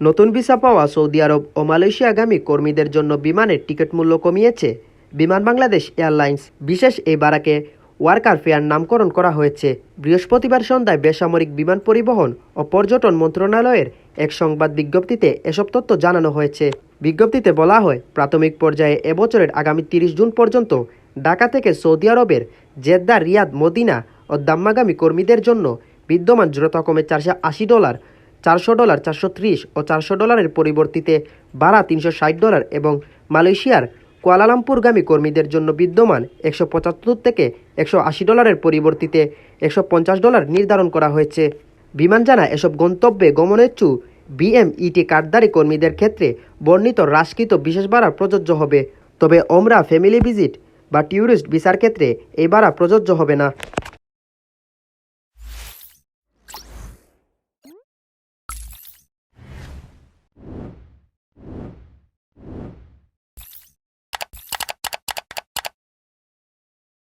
নতুন ভিসা পাওয়া সৌদি আরব ও মালয়েশিয়াগামী কর্মীদের জন্য বিমানের টিকিট মূল্য কমিয়েছে বিমান বাংলাদেশ এয়ারলাইন্স। বিশেষ এই বারাকে ওয়ার্কার ফেয়ার নামকরণ করা হয়েছে। বৃহস্পতিবার সন্ধ্যায় বেসামরিক বিমান পরিবহন ও পর্যটন মন্ত্রণালয়ের এক সংবাদ বিজ্ঞপ্তিতে এসব তথ্য জানানো হয়েছে। বিজ্ঞপ্তিতে বলা হয়, প্রাথমিক পর্যায়ে এবছরের আগামী তিরিশ জুন পর্যন্ত ঢাকা থেকে সৌদি আরবের জেদ্দা রিয়াদ মদিনা ও দাম্মাগামী কর্মীদের জন্য বিদ্যমান কমে চারশো আশি ডলার চারশো ডলার চারশো ত্রিশ ও চারশো ডলারের পরিবর্তিতে ভাড়া তিনশো ষাট ডলার এবং মালয়েশিয়ার কুয়ালালামপুরগামী কর্মীদের জন্য বিদ্যমান একশো পঁচাত্তর থেকে একশো আশি ডলারের পরিবর্তিতে একশো পঞ্চাশ ডলার নির্ধারণ করা হয়েছে। বিমান জানা এসব গন্তব্যে গমনের গমনেচ্ছু বিএমইটি কার্ডধারী কর্মীদের ক্ষেত্রে বর্ণিত হ্রাসকৃত বিশেষ ভাড়া প্রযোজ্য হবে। তবে ওমরা ফ্যামিলি ভিজিট বা ট্যুরিস্ট ভিসার ক্ষেত্রে এই ভাড়া প্রযোজ্য হবে না।